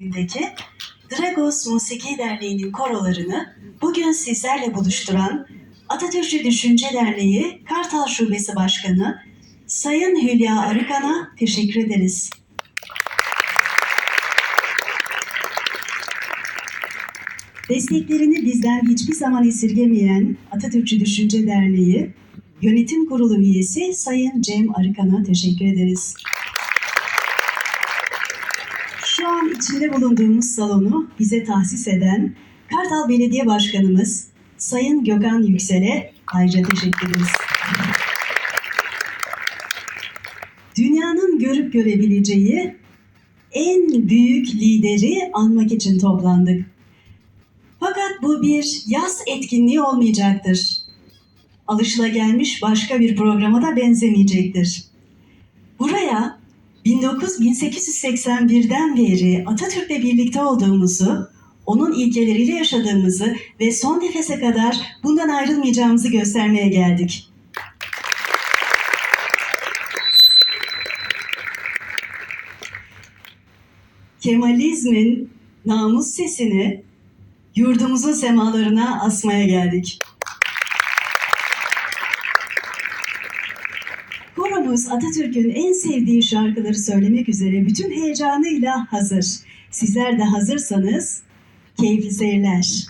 Deki Dragos Musiki Derneği'nin korolarını bugün sizlerle buluşturan Atatürkçü Düşünce Derneği Kartal Şubesi Başkanı Sayın Hülya Arıkan'a teşekkür ederiz. Desteklerini bizden hiçbir zaman esirgemeyen Atatürkçü Düşünce Derneği Yönetim Kurulu üyesi Sayın Cem Arıkan'a teşekkür ederiz. Şu an içinde bulunduğumuz salonu bize tahsis eden Kartal Belediye Başkanımız Sayın Gökhan Yüksel'e ayrıca teşekkür ederiz. Dünyanın görüp görebileceği en büyük lideri almak için toplandık. Fakat bu bir yaz etkinliği olmayacaktır. Alışılagelmiş başka bir programa da benzemeyecektir. Buraya 19 1881'den beri Atatürk'le birlikte olduğumuzu, onun ilkeleriyle yaşadığımızı ve son nefese kadar bundan ayrılmayacağımızı göstermeye geldik. Kemalizmin namus sesini yurdumuzun semalarına asmaya geldik. Koromuz Atatürk'ün en sevdiği şarkıları söylemek üzere bütün heyecanıyla hazır. Sizler de hazırsanız keyifli seyirler.